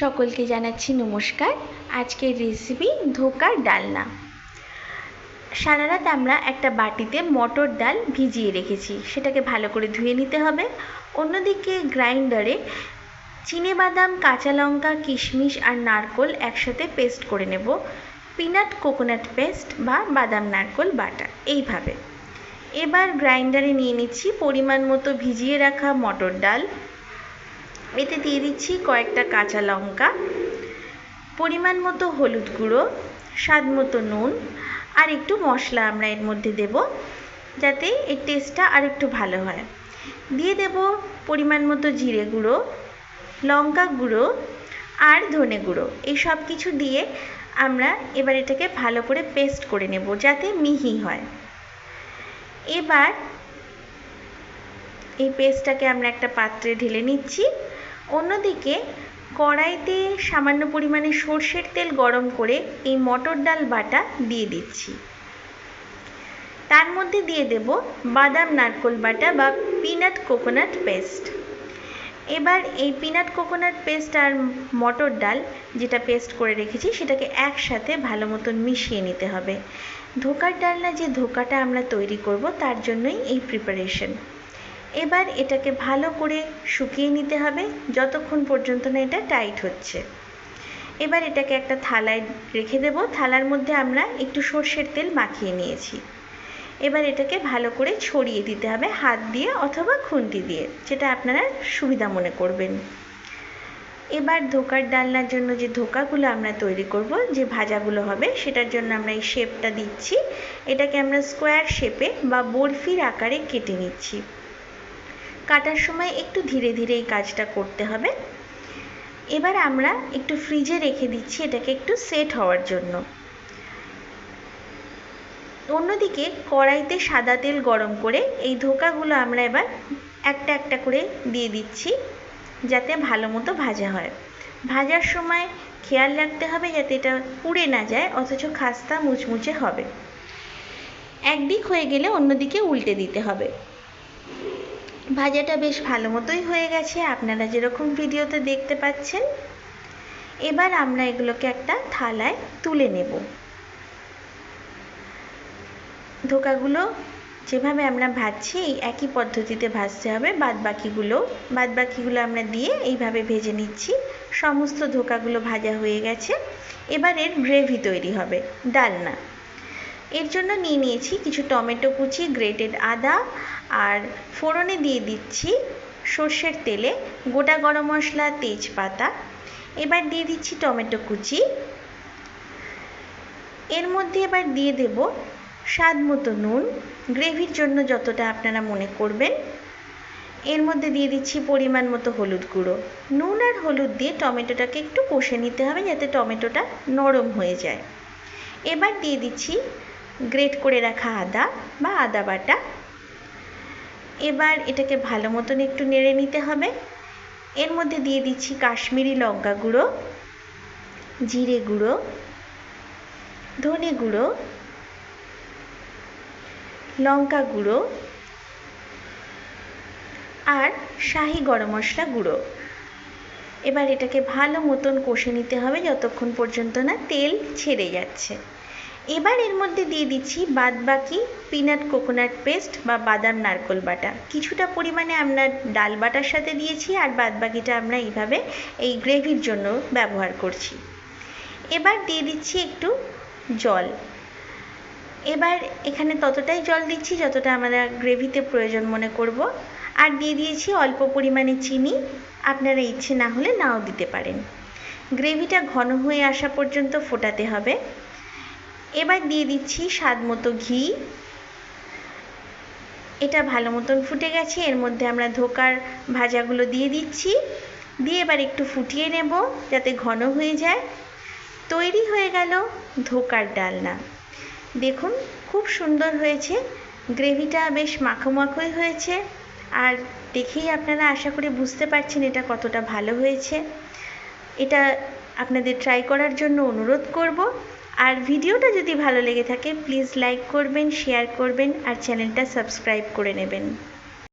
সকলকে জানাচ্ছি নমস্কার। আজকের রেসিপি ধোকার ডালনা। সারা রাত আমরা একটা বাটিতে মটর ডাল ভিজিয়ে রেখেছি। সেটাকে ভালো করে ধুয়ে নিতে হবে। অন্যদিকে গ্রাইন্ডারে বাদাম কাঁচা লঙ্কা, কিশমিশ আর নারকোল একসাথে পেস্ট করে নেব। পিনাট কোকোনাট পেস্ট বা বাদাম, নারকোল বাটা এইভাবে। এবার গ্রাইন্ডারে নিয়ে নিচ্ছি পরিমাণ মতো ভিজিয়ে রাখা মটর ডাল। এতে দিয়ে দিচ্ছি কয়েকটা কাঁচা লঙ্কা, পরিমাণ মতো হলুদ গুঁড়ো, স্বাদ মতো নুন, আর একটু মশলা আমরা এর মধ্যে দেব যাতে এর টেস্টটা আর একটু ভালো হয়। দিয়ে দেব পরিমাণ মতো জিরে গুঁড়ো, লঙ্কা গুঁড়ো, আর ধনে গুঁড়ো। এই সব কিছু দিয়ে আমরা এবার এটাকে ভালো করে পেস্ট করে নেব যাতে মিহি হয়। এবার এই পেস্টটাকে আমরা একটা পাত্রে ঢেলে নিচ্ছি। অন্যদিকে কড়াইতে সামান্য পরিমাণে সর্ষের তেল গরম করে এই মটর ডাল বাটা দিয়ে দিচ্ছি। তার মধ্যে দিয়ে দেব বাদাম নারকোল বাটা বা পিনাট কোকোনাট পেস্ট। এবার এই পিনাট কোকোনাট পেস্ট আর মটর ডাল যেটা পেস্ট করে রেখেছি সেটাকে একসাথে ভালো মতন মিশিয়ে নিতে হবে। ধোকার ডালনা যে ধোকাটা আমরা তৈরি করব তার জন্যই এই প্রিপারেশন এবার এটাকে ভালো করে শুকিয়ে নিতে হবে, যতক্ষণ পর্যন্ত না এটা টাইট হচ্ছে। এবার এটাকে একটা থালায় রেখে দেব। থালার মধ্যে আমরা একটু সর্ষের তেল মাখিয়ে নিয়েছি। এবার এটাকে ভালো করে ছড়িয়ে দিতে হবে হাত দিয়ে অথবা খুন্তি দিয়ে, যেটা আপনারা সুবিধা মনে করবেন। এবার ধোকার ডালনার জন্য যে ধোকাগুলো আমরা তৈরি করব, যে ভাজাগুলো হবে, সেটার জন্য আমরা এই শেপটা দিচ্ছি। এটাকে আমরা স্কোয়ার শেপে বা বরফির আকারে কেটে নিচ্ছি। কাটার সময় একটু ধীরে ধীরে এই কাজটা করতে হবে। এবার আমরা একটু ফ্রিজে রেখে দিচ্ছি এটাকে একটু সেট হওয়ার জন্য। অন্যদিকে কড়াইতে সাদা তেল গরম করে এই ধোকাগুলো আমরা এবার একটা একটা করে দিয়ে দিচ্ছি যাতে ভালো মতো ভাজা হয়। ভাজার সময় খেয়াল রাখতে হবে যাতে এটা পুড়ে না যায়, অথচ খাস্তা মুচমুচে হবে। একদিক হয়ে গেলে অন্যদিকে উল্টে দিতে হবে। ভাজাটা বেশ ভালো মতোই হয়ে গেছে। আপনারা যেরকম ভিডিওতে দেখতে পাচ্ছেন, এবার আমরা এগুলোকে একটা থালায় তুলে নেব। ধোকাগুলো যেভাবে আমরা ভাজছি, এই একই পদ্ধতিতে ভাজতে হবে। বাদ বাকিগুলো বাদ বাকিগুলো আমরা দিয়ে এইভাবে ভেজে নিচ্ছি। সমস্ত ধোকাগুলো ভাজা হয়ে গেছে। এবার এর গ্রেভি তৈরি হবে, ডালনা। এর জন্য নিয়ে নিয়েছি কিছু টমেটো কুচি গ্রেটেড আদা আর ফোড়নে দিয়ে দিচ্ছি সর্ষের তেলে গোটা গরম মশলা, তেজপাতা। এবার দিয়ে দিচ্ছি টমেটো কুচি। এর মধ্যে এবার দিয়ে দেব স্বাদ মতো নুন। গ্রেভির জন্য যতটা আপনারা মনে করবেন। এর মধ্যে দিয়ে দিচ্ছি পরিমাণ মতো হলুদ গুঁড়ো। নুন আর হলুদ দিয়ে টমেটোটাকে একটু কষে নিতে হবে যাতে টমেটোটা নরম হয়ে যায়। এবার দিয়ে দিচ্ছি গ্রেট করে রাখা আদা বা আদা বাটা। এবার এটাকে ভালো মতন একটু নেড়ে নিতে হবে। এর মধ্যে দিয়ে দিচ্ছি কাশ্মীরি লঙ্কা গুঁড়ো, জিরে গুঁড়ো, ধনে গুঁড়ো, লঙ্কা গুঁড়ো আর শাহি গরম মশলা গুঁড়ো। এবার এটাকে ভালো মতন কষে নিতে হবে যতক্ষণ পর্যন্ত না তেল ছেড়ে যাচ্ছে। এবার এর মধ্যে দিয়ে দিচ্ছি বাদ বাকি পিনাট কোকোনাট পেস্ট বা বাদাম নারকোল বাটা। কিছুটা পরিমাণে আমরা ডাল বাটার সাথে দিয়েছি আর বাদ বাকিটা আমরা এইভাবে এই গ্রেভির জন্য ব্যবহার করছি। এবার দিয়ে দিচ্ছি একটু জল। এবার এখানে ততটাই জল দিচ্ছি যতটা আমরা গ্রেভিতে প্রয়োজন মনে করব। আর দিয়ে দিয়েছি অল্প পরিমাণে চিনি। আপনারা ইচ্ছে না হলে নাও দিতে পারেন। গ্রেভিটা ঘন হয়ে আসা পর্যন্ত ফোটাতে হবে। এবার দিয়ে দিচ্ছি স্বাদ মতো ঘি। এটা ভালো মতন ফুটে গেছে, এর মধ্যে আমরা ধোকার ভাজাগুলো দিয়ে দিচ্ছি। দিয়ে এবার একটু ফুটিয়ে নেব যাতে ঘন হয়ে যায়। তৈরি হয়ে গেল ধোকার ডালনা। দেখুন, খুব সুন্দর হয়েছে। গ্রেভিটা বেশ মাখো মাখোই হয়েছে। আর দেখেই আপনারা আশা করি বুঝতে পারছেন এটা কতটা ভালো হয়েছে। এটা আপনাদের ট্রাই করার জন্য অনুরোধ করব। আর ভিডিওটা যদি ভালো লেগে থাকে প্লিজ লাইক করবেন শেয়ার করবেন, আর চ্যানেলটা সাবস্ক্রাইব করে নেবেন।